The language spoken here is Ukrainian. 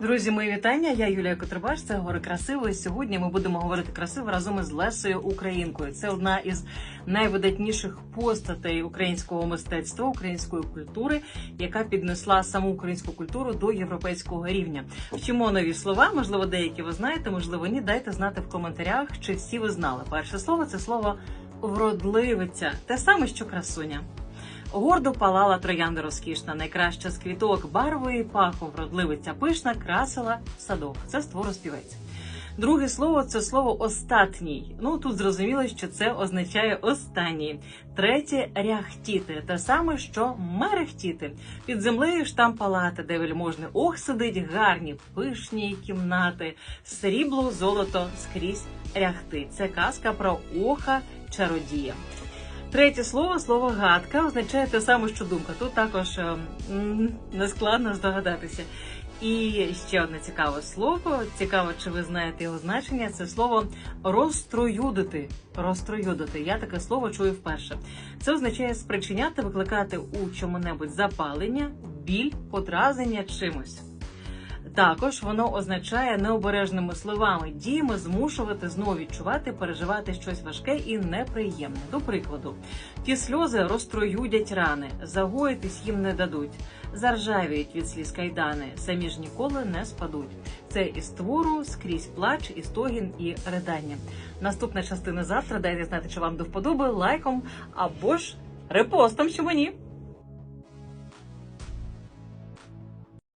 Друзі, мої вітання. Я Юлія Котрбаш, це гори красиво. І сьогодні ми будемо говорити красиво разом із Лесою Українкою. Це одна із найвидатніших постатей українського мистецтва, української культури, яка піднесла саму українську культуру до європейського рівня. Вчимо нові слова. Можливо, деякі ви знаєте, можливо, ні. Дайте знати в коментарях, чи всі ви знали. Перше слово це слово вродливиця, те саме, що красуня. Гордо палала троянда розкішна, найкраща з квіток, барвою і пахом вродливиця пишна красила садок. Це створоспівець. Друге слово це слово остатній. Ну тут зрозуміло, що це означає останній. Третє ряхтіти, те саме, що мерехтіти. Під землею ж там палати, де вельможний ох сидить, гарні, пишні кімнати, срібло, золото скрізь ряхти. Це казка про оха чародія. Третє слово слово гадка означає те саме, що думка. Тут також е, м, нескладно здогадатися. І ще одне цікаве слово. Цікаво, чи ви знаєте його значення. Це слово розтроюдити. Розтроюдити. Я таке слово чую вперше. Це означає спричиняти, викликати у чому-небудь запалення, біль, подразнення чимось. Також воно означає необережними словами, діями змушувати знову відчувати, переживати щось важке і неприємне. До прикладу, ті сльози розтроюдять рани, загоїтись їм не дадуть, заржавіють від сліз кайдани, самі ж ніколи не спадуть. Це із твору скрізь плач, і стогін, і ридання. Наступна частина завтра. Дайте знати, чи вам до вподоби лайком або ж репостом, що мені.